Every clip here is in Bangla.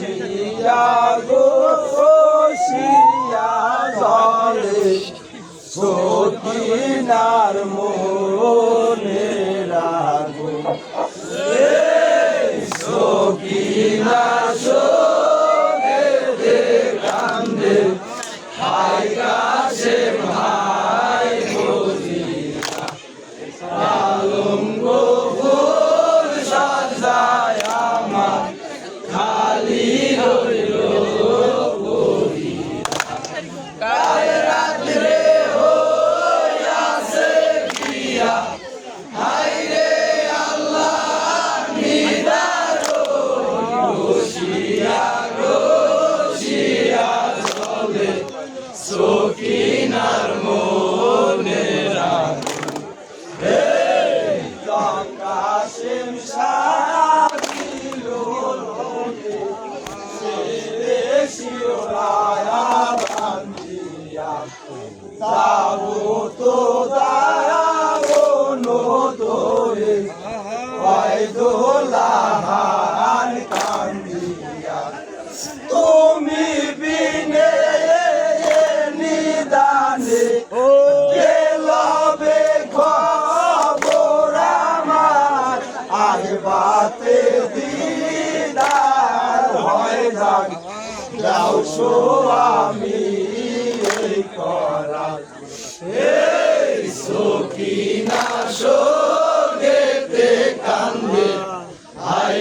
বসিয়া গো বসিয়া জলে। সকিনার মনে রাগো। সকিনা শোনে কান্দে সকিনার মনে কাশিম সাদিল শিওরায়া বান্দিয়া যাব তো দায়াবো নদরে তুমি যাক যাও আমি করা। সকিনা সোগেতে কান্দে হাই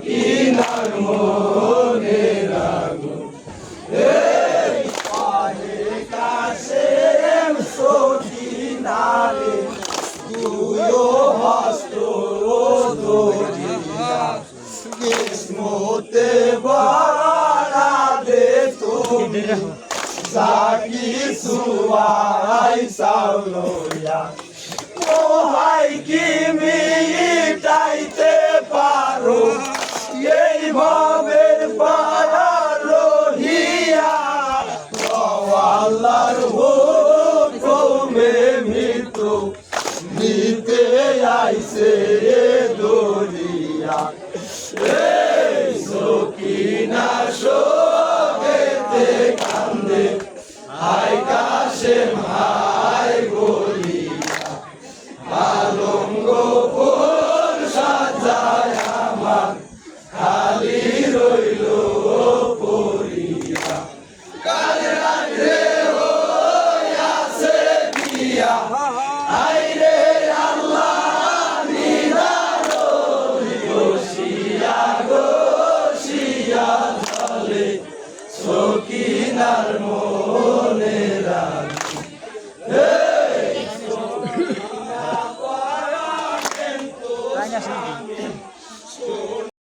সকিনার মনে রাগো পাহে কাছে সকিনারে তুইও হস্ত কিসমতে বাড়া দে তুমি সাকি সুয়াই সাউলোয়া ও হাই কি মিটাইতে আইছে দরিয়া গসিয়া সকিনার মন